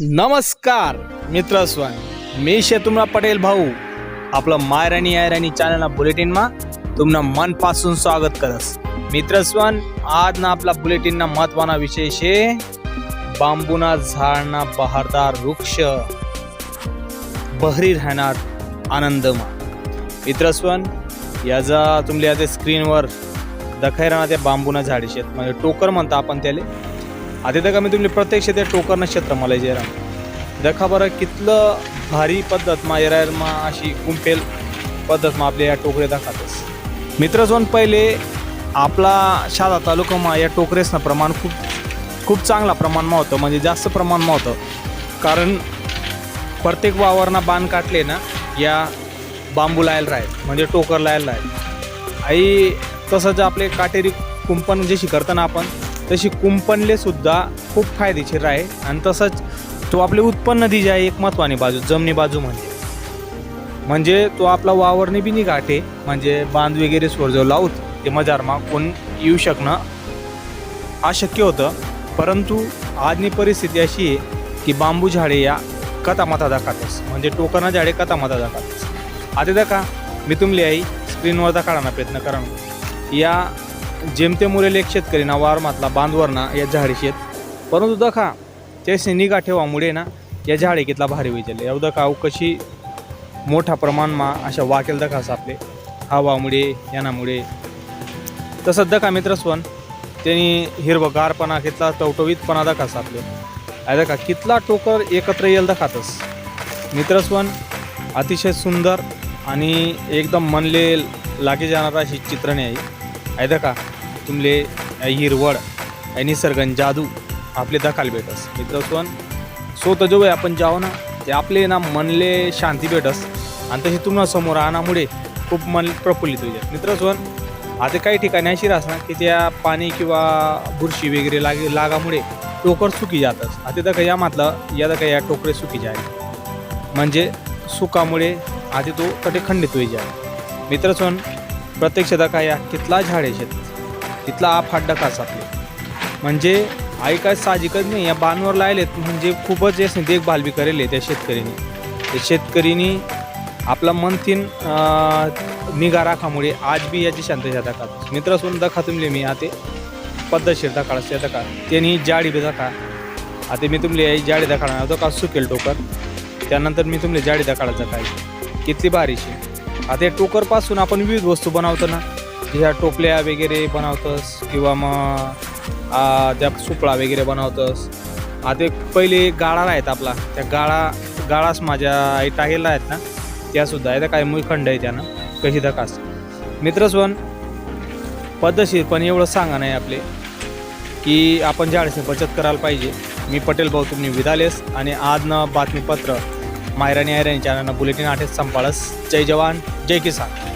नमस्कार मित्र स्वान मी शेतुमरा पटेल भाऊ. आपलं माय राणी आय राणी चॅनल बुलेटिन मा तुमना मनपासून स्वागत करस मित्र स्वान आज ना आपला बुलेटिन ना महत्वाना विशेष आहे बांबूना झाडना बहारदार वृक्ष. बहरी राहणार आनंद मा मित्र स्वान याचा तुम्ही आता स्क्रीन वर दखाय राहणार त्या बांबूना झाडी शेत म्हणजे टोकर म्हणतो आपण त्याला. आता का मी तुम्ही प्रत्यक्ष त्या टोकरनं क्षेत्र मला जे राम देखा बरं कितलं भारी पद्धत मा येरायर मा अशी कुंपेल पद्धत मा आपल्या या टोकरे दाखवतच मित्रजोन पहिले आपला शादा तालुकामा या टोकरेसनं प्रमाण खूप खूप चांगला प्रमाणमा होतं म्हणजे जास्त प्रमाणमा होतं. कारण प्रत्येक वावरना बाण काटले ना या बांबू लायला राहील म्हणजे टोकर लायला राहील. आई तसंच आपले काटेरी कुंपण जशी करताना आपण तशी कुंपणले सुद्धा खूप फायदेशीर आहे. आणि तसंच तो आपले उत्पन्न दिजे आहे एक महत्त्वानी बाजू जमनी बाजू म्हणजे. म्हणजे तो आपला वावरने बी निघाटे म्हणजे बांध वगैरे जो लावत ते मजारमा कोण येऊ शकणं अशक्य होतं. परंतु आजनी परिस्थिती अशी आहे की बांबू झाडे या कथामाता दाखवतस म्हणजे टोकना झाडे कथामाता दाखवतस आता दाखा मी तुमली आई स्क्रीनवर दाखवण्याचा प्रयत्न करा या जेमते मुरेल एक शेतकरी ना वारमातला बांधवरना या झाडी शेत. परंतु दखा त्याची निगा ठेवामुळे ना या झाडे कितला भारी विचारले या दखा कशी मोठा प्रमाणमा अशा वाकेल दखा सापले. हवामुळे यानामुळे तसंच दखा मित्रस्वन त्यांनी हिरवगारपणा कितला टवटवीतपणा दखा सापले. आहे दखा कितला टोकर एकत्र येईल दखातच मित्रस्वन अतिशय सुंदर आणि एकदम मनले लागे जाणारा अशी चित्रणे आहे. दखा का तुमले हिरवळ निसर्गन जादू आपले दखाल भेटस. मित्रस्वन स्वतः जो आपण जाऊ ना ते आपले ना मनले शांती भेटस. आणि तशी तुम्हाला समोर आणामुळे खूप मन प्रफुल्लित होईल. मित्रस्वन आता काही ठिकाणी अशी असणार ना की त्या पाणी किंवा बुरशी वगैरे लागे लागामुळे टोकर सुकी जातच आता तर काही यामातलं या काही या टोकरे सुकी जाय. म्हणजे सुकामुळे आधी तो तटे खंडित होई जाय. मित्रस्वन प्रत्यक्ष दखा या कितला झाडे शेत तिथला आप हात डकाच आपले म्हणजे आई काय साहजिकच नाही या बांधवर लायलेत म्हणजे खूपच यास देखभाल बी करेल त्या शेतकऱ्यांनी त्या शेतकरीनी आपला मनथीन निगा राखामुळे आज बी याची शांतता दाखवत मित्र सोडून दखा तुमले मी आता. पद्धतशीर दाखवास त्या दखा त्यांनी जाडी बी दखा आता मी तुमले जाडी दाखवणार दखा का? सुकेल टोकर. त्यानंतर मी तुमले जाडी दखाडायचं काय किती भारीशी आता या टोकरपासून आपण विविध वस्तू बनवतो ना. ह्या टोपल्या वगैरे बनवतोस किंवा मग ज्या त्या सुपळा वगैरे बनवतस. आता एक पहिले गाळा आहेत आपला. त्या गाळा गाळास माझ्या आई टाकेला आहेत ना त्यासुद्धा. आहे तर काय मुखंड आहे त्यानं. कशी दकास मित्रस्वन पद्धतशीर पण एवढं सांगा नाही आपले की आपण ज्यावेळेस बचत करायला पाहिजे. मी पटेल भाऊ तुम्ही विधालेस आणि आज बातमीपत्र मायराणी आयराणी चॅनलनं बुलेटिन आठेच संपाळस. जय जवान जय किसान.